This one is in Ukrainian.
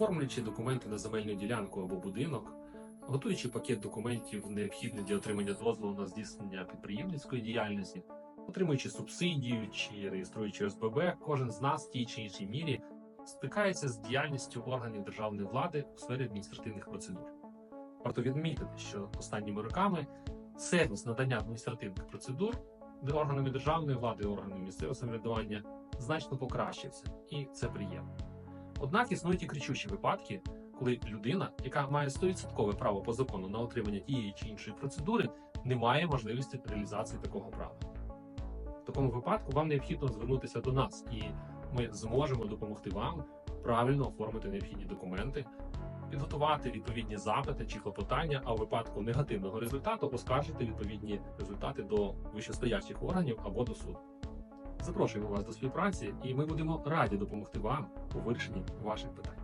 Оформлюючи документи на земельну ділянку або будинок, готуючи пакет документів, необхідний для отримання дозволу на здійснення підприємницької діяльності, отримуючи субсидію чи реєструючи ОСББ, кожен з нас в тій чи іншій мірі стикається з діяльністю органів державної влади у сфері адміністративних процедур. Варто відмітити, що останніми роками сервіс надання адміністративних процедур де органами державної влади органами місцевого самоврядування значно покращився, і це приємно. Однак існують і кричущі випадки, коли людина, яка має 100% право по закону на отримання тієї чи іншої процедури, не має можливості реалізації такого права. В такому випадку вам необхідно звернутися до нас, і ми зможемо допомогти вам правильно оформити необхідні документи, підготувати відповідні запити чи клопотання, а у випадку негативного результату оскаржити відповідні результати до вищестоящих органів або до суду. Запрошуємо вас до співпраці, і ми будемо раді допомогти вам у вирішенні ваших питань.